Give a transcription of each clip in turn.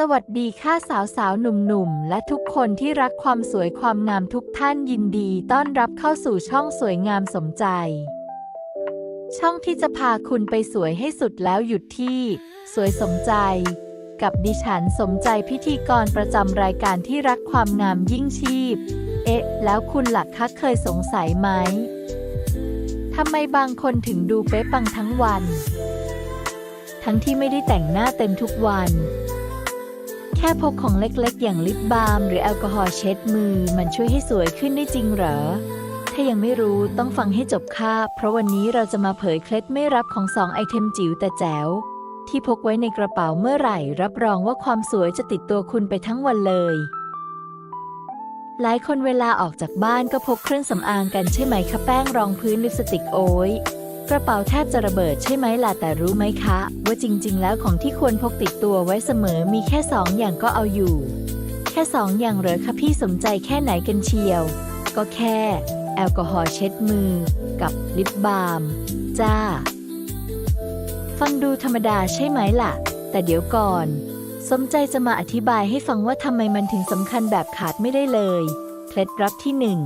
สวัสดีค่ะสาวสาวๆหนุ่มและทุกคนที่รักความสวยความงามทุกท่านยินดีต้อนรับเข้าสู่ช่องสวยงามสมใจ ช่องที่จะพาคุณไปสวยให้สุดแล้วหยุดที่ สวยสมใจ กับดิฉันสมใจพิธีกรประจำรายการที่รักความงามยิ่งชีพ เอ๊ะ แล้วคุณหลักคะเคยสงสัยไหมทำไมบางคนถึงดูเป๊ะปังทั้งวัน ทั้งที่ไม่ได้แต่งหน้าเต็มทุกวัน ค่พกของเล็กๆ อย่างลิปบาล์มหรือแอลกอฮอล์เช็ดมือ มันช่วยให้สวยขึ้นได้จริงเหรอ ถ้ายังไม่รู้ต้องฟังให้จบค่ะ เพราะวันนี้เราจะมาเผยเคล็ดไม่รับของสองไอเทมจิ๋วแต่แจ๋วที่พกไว้ในกระเป๋าเมื่อไหร่ รับรองว่าความสวยจะติดตัวคุณไปทั้งวันเลย หลายคนเวลาออกจากบ้านก็พกเครื่องสำอางกันใช่ไหมคะแป้งรองพื้นลิปสติกโอ้ย กระเป๋าแทบจะระเบิดใช่ไหมล่ะแต่รู้ไหมคะ ว่าจริง ๆ แล้วของที่ควรพกติดตัวไว้เสมอมีแค่สองอย่างก็เอาอยู่ แค่สองอย่างเหรอคะพี่สมใจแค่ไหนกันเชียว ก็แค่ แอลกอฮอล์เช็ดมือ กับลิปบาล์มจ้า ฟังดูธรรมดาใช่ไหมล่ะ แต่เดี๋ยวก่อน สมใจจะมาอธิบายให้ฟังว่าทำไมมันถึงสำคัญแบบขาดไม่ได้เลยเคล็ดลับที่หนึ่ง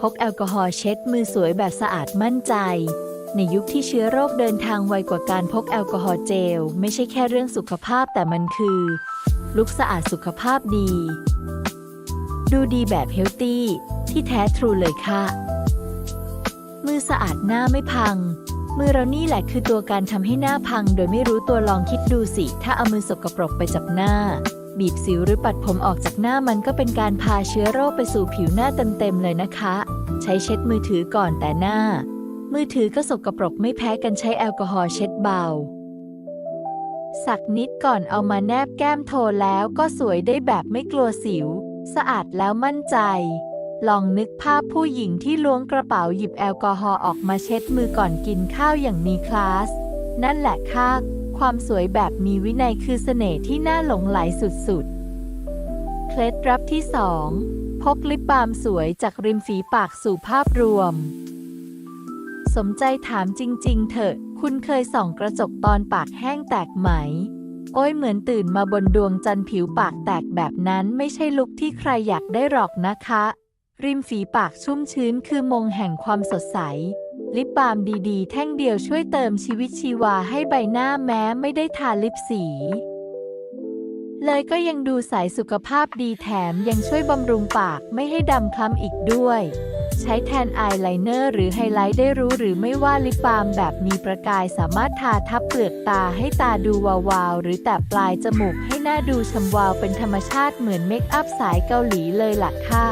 พกแอลกอฮอล์เช็ดมือสวยแบบสะอาดมั่นใจ ในยุคที่เชื้อโรคเดินทางไวกว่าการพกแอลกอฮอล์เจล ไม่ใช่แค่เรื่องสุขภาพแต่มันคือ ลุกสะอาดสุขภาพดี ดูดีแบบเฮลตี้ที่แท้ทรูเลยค่ะ มือสะอาดหน้าไม่พัง มือเรานี่แหละคือตัวการทำให้หน้าพัง โดยไม่รู้ตัวลองคิดดูสิ ถ้าเอามือสกปรกไปจับหน้า บีบสิวหรือปัดผมออกจากหน้ามันก็เป็นการพาเชื้อโรคไปสู่ผิวหน้าเต็มๆเลยนะคะ ใช้เช็ดมือถือก่อนแต่หน้า มือถือก็สกปรกไม่แพ้กันใช้แอลกอฮอล์เช็ดเบา สักนิดก่อนเอามาแนบแก้มโทแล้วก็สวยได้แบบไม่กลัวสิว สะอาดแล้วมั่นใจ ลองนึกภาพผู้หญิงที่ล้วงกระเป๋าหยิบแอลกอฮอล์ออกมาเช็ดมือก่อนกินข้าวอย่างมีคลาส นั่นแหละค่ะ ความสวยแบบมีวินัยคือเสน่ห์ที่น่าหลงไหลสุดๆ เคล็ดลับที่ 2 พกลิปบาล์มสวยจากริมฝีปากสู่ภาพรวม สมใจถามจริง ๆ เถอะ คุณเคยส่องกระจกตอนปากแห้งแตกไหม โอ้ยเหมือนตื่นมาบนดวงจันทร์ผิวปากแตกแบบนั้นไม่ใช่ลุคที่ใครอยากได้หรอกนะคะ ริมฝีปากชุ่มชื้นคือมงแห่งความสดใส ลิปบาล์มดีๆ แท่งเดียวช่วยเติมชีวิตชีวาให้ใบหน้าแม้ไม่ได้ทาลิปสีเลยก็ยังดูใสสุขภาพดีแถมยังช่วยบำรุงปากไม่ให้ดำคล้ำอีกด้วย ใช้แทนอายไลเนอร์หรือไฮไลท์ได้รู้หรือไม่ว่าลิปบาล์มแบบมีประกายสามารถทาทับเปลือกตาให้ตาดูวาวๆหรือแตะปลายจมูกให้หน้าดูชำวาวเป็นธรรมชาติเหมือนเมคอัพสายเกาหลีเลยล่ะค่ะ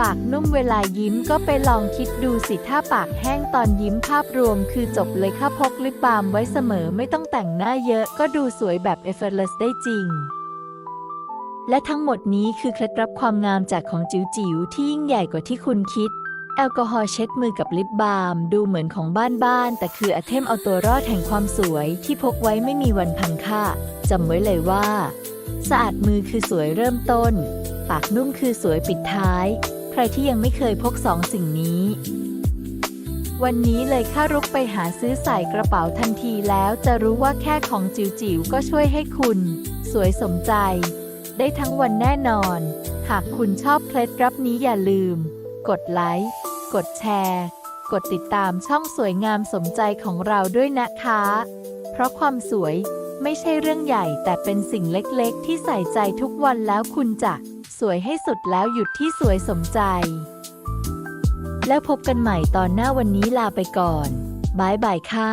ปากนุ่มเวลายิ้มก็ไปลองคิดดูสิถ้าปากแห้งตอนยิ้มภาพรวมคือจบเลยค่ะพกลิปบาล์มไว้เสมอไม่ต้องแต่งหน้าเยอะก็ดูสวยแบบ effortless ได้จริง และทั้งหมดนี้คือเคล็ดลับความงามจากของจิ๋วๆที่ยิ่งใหญ่กว่าที่คุณคิด แอลกอฮอล์เช็ดมือกับลิปบาล์มดูเหมือนของบ้านๆแต่คืออเทมเอาตัวรอดแห่งความสวยที่พกไว้ไม่มีวันพังค่าจำไว้เลยว่า สะอาดมือคือสวยเริ่มต้น ปากนุ่มคือสวยปิดท้าย ใครที่ยังไม่เคยพกสองสิ่งนี้วันนี้เลยค่ารุกไปหาซื้อใส่กระเป๋าทันทีแล้วจะรู้ว่าแค่ของจิ๋วๆก็ช่วยให้คุณ สวยสมใจ ได้ทั้งวันแน่นอน หากคุณชอบเคล็ดลับนี้อย่าลืม กดไลค์ กดแชร์ กดติดตามช่องสวยงามสมใจของเราด้วยนะคะ เพราะความสวยไม่ใช่เรื่องใหญ่แต่เป็นสิ่งเล็กๆ ที่ใส่ใจทุกวันแล้วคุณจะ สวยให้สุดแล้วหยุดที่สวยสมใจ แล้วพบกันใหม่ตอนหน้าวันนี้ลาไปก่อนบายบายค่ะ